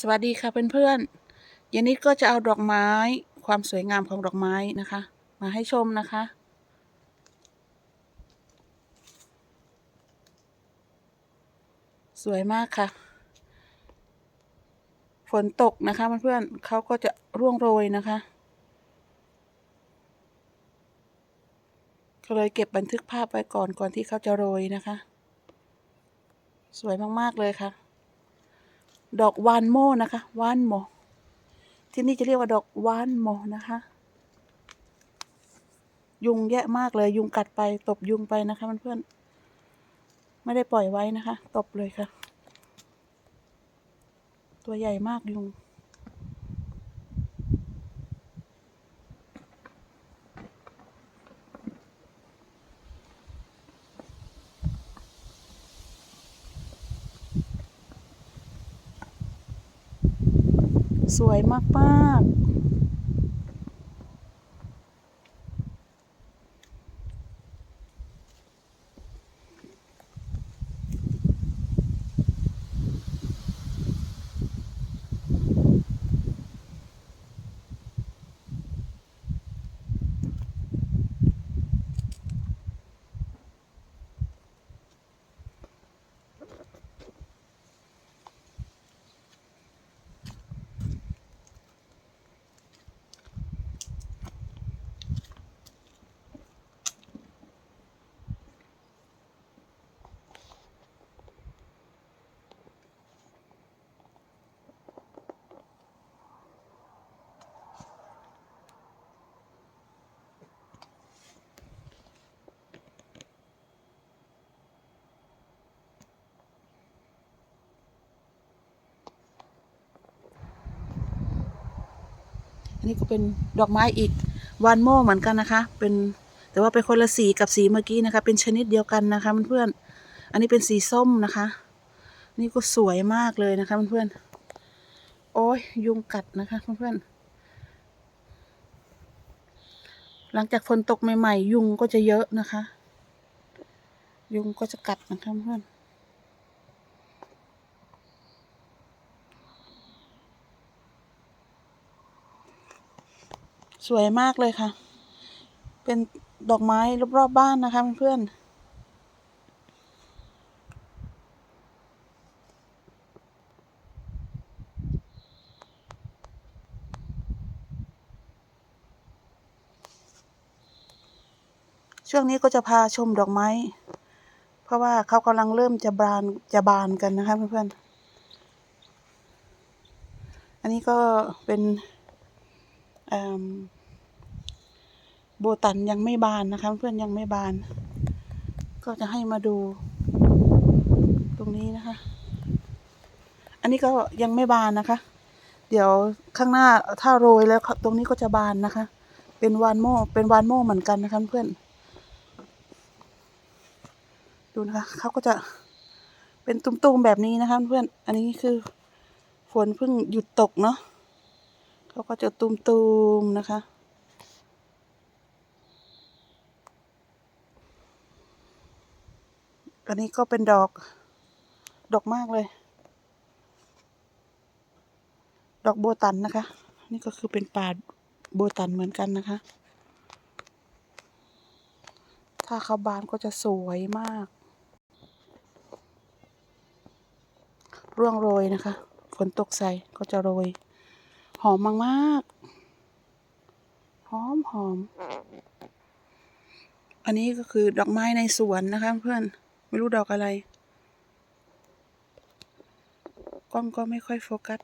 สวัสดีค่ะเพื่อนๆย็นนี้ก็จะเอาดอกไม้ความสวยงามของดอกไม้นะคะ มาให้ชมนะคะ สวยมากค่ะ ฝนตกนะคะเพื่อนๆเขาก็จะร่วงโรยนะคะก็เลยเก็บบันทึกภาพไว้ก่อนก่อนที่เขาจะโรยนะคะ สวยมากๆเลยค่ะ ดอกวานโมนะคะวานโมที่นี่จะเรียกว่าดอกวานโมนะคะ ยุงแยะมากเลย ยุงกัดไปตบยุงไปนะคะเพื่อนๆไม่ได้ปล่อยไว้นะคะ ตบเลยค่ะ ตัวใหญ่มากยุง สวยมากๆ นนี้ก็เป็นดอกไม้อีกวานโมเหมือนกันนะคะ เป็นแต่ว่าเป็นคนละสีกับสีเมื่อกี้นะคะ เป็นชนิดเดียวกันนะคะเพื่อนๆอันนี้เป็นสีส้มนะคะ นี่ก็สวยมากเลยนะคะเพื่อนๆโอ้ยยุงกัดนะคะเพื่อนๆหลังจากฝนตกใหม่ๆ ยุงก็จะเยอะนะคะ ยุงก็จะกัดนะคะเพื่อน สวยมากเลยค่ะ เป็นดอกไม้รอบๆบบ้านนะคะเพื่อนช่วงนี้ก็จะพาชมดอกไม้ เพราะว่าเขากำลังเริ่มจะบานจะบานกันนะคะเพื่อนๆ อันนี้ก็เป็นเอิ่ม บตันยังไม่บานนะคะ เพื่อนยังไม่บาน ก็จะให้มาดู ตรงนี้นะคะ อันนี้ก็ยังไม่บานนะคะ เดี๋ยวข้างหน้าถ้าโรยแล้วตรงนี้ก็จะบานนะคะ เป็นวานโมเป็นวานโมเหมือนกันนะคะเพื่อนดูนะคะเขาก็จะเป็นตุ้มๆแบบนี้นะคะเพื่อนอันนี้คือฝนเพิ่งหยุดตกเนาะเขาก็จะตุ้มๆนะคะ อันนี้ก็เป็นดอก ดอกมากเลย ดอกโบตันนะคะ นี่ก็คือเป็นป่าโบตันเหมือนกันนะคะ ถ้าเขาบานก็จะสวยมาก ร่วงโรยนะคะ ฝนตกใส่ก็จะโรย หอมมากๆหอมหอม อันนี้ก็คือดอกไม้ในสวนนะคะเพื่อน ไม่รู้ดอกอะไร กล้องก็ไม่ค่อยโฟกัส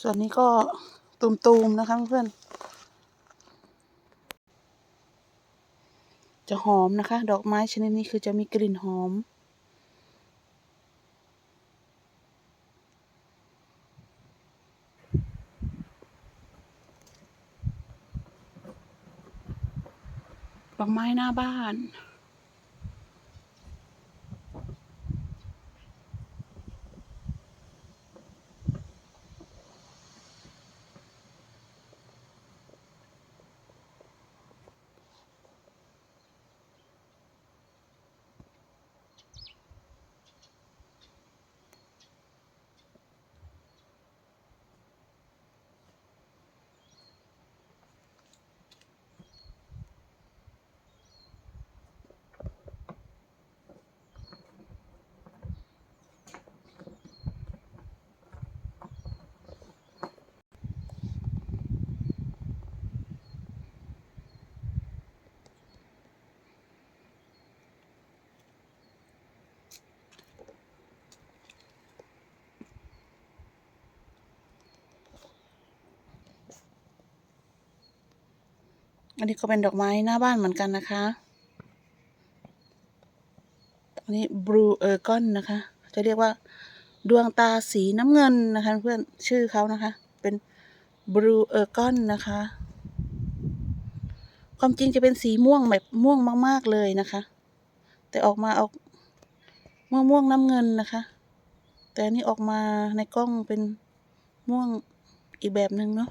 ส่วนนี้ก็ตูมๆนะคะเพื่อน จะหอมนะคะ ดอกไม้ชนิดนี้คือจะมีกลิ่นหอม ดอกไม้หน้าบ้าน อันนี้ก็เป็นดอกไม้หน้าบ้านเหมือนกันนะคะ อันนี้บลูเออร์กอนนะคะ จะเรียกว่าดวงตาสีน้ำเงินนะคะ เพื่อนชื่อเขานะคะ เป็นบลูเออร์กอนนะคะ ความจริงจะเป็นสีม่วงแบบม่วงมาก ๆ เลยนะคะ แต่ออกมาออกม่วงม่วงน้ำเงินนะคะ แต่อันนี้ออกมาในกล้องเป็นม่วงอีกแบบหนึ่งเนาะ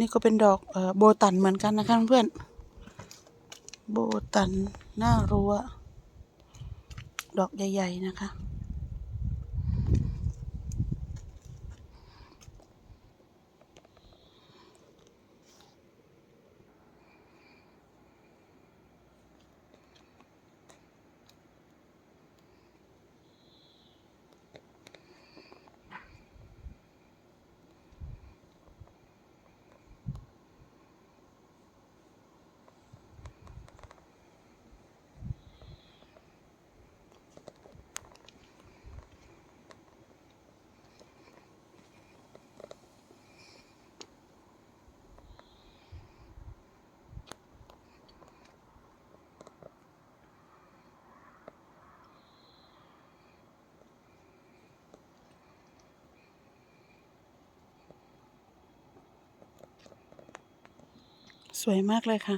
นี้ก็เป็นดอกโบตันเหมือนกันนะคะเพื่อนโบตันหน้ารั้วดอกใหญ่ ๆ นะคะ สวยมากเลยค่ะ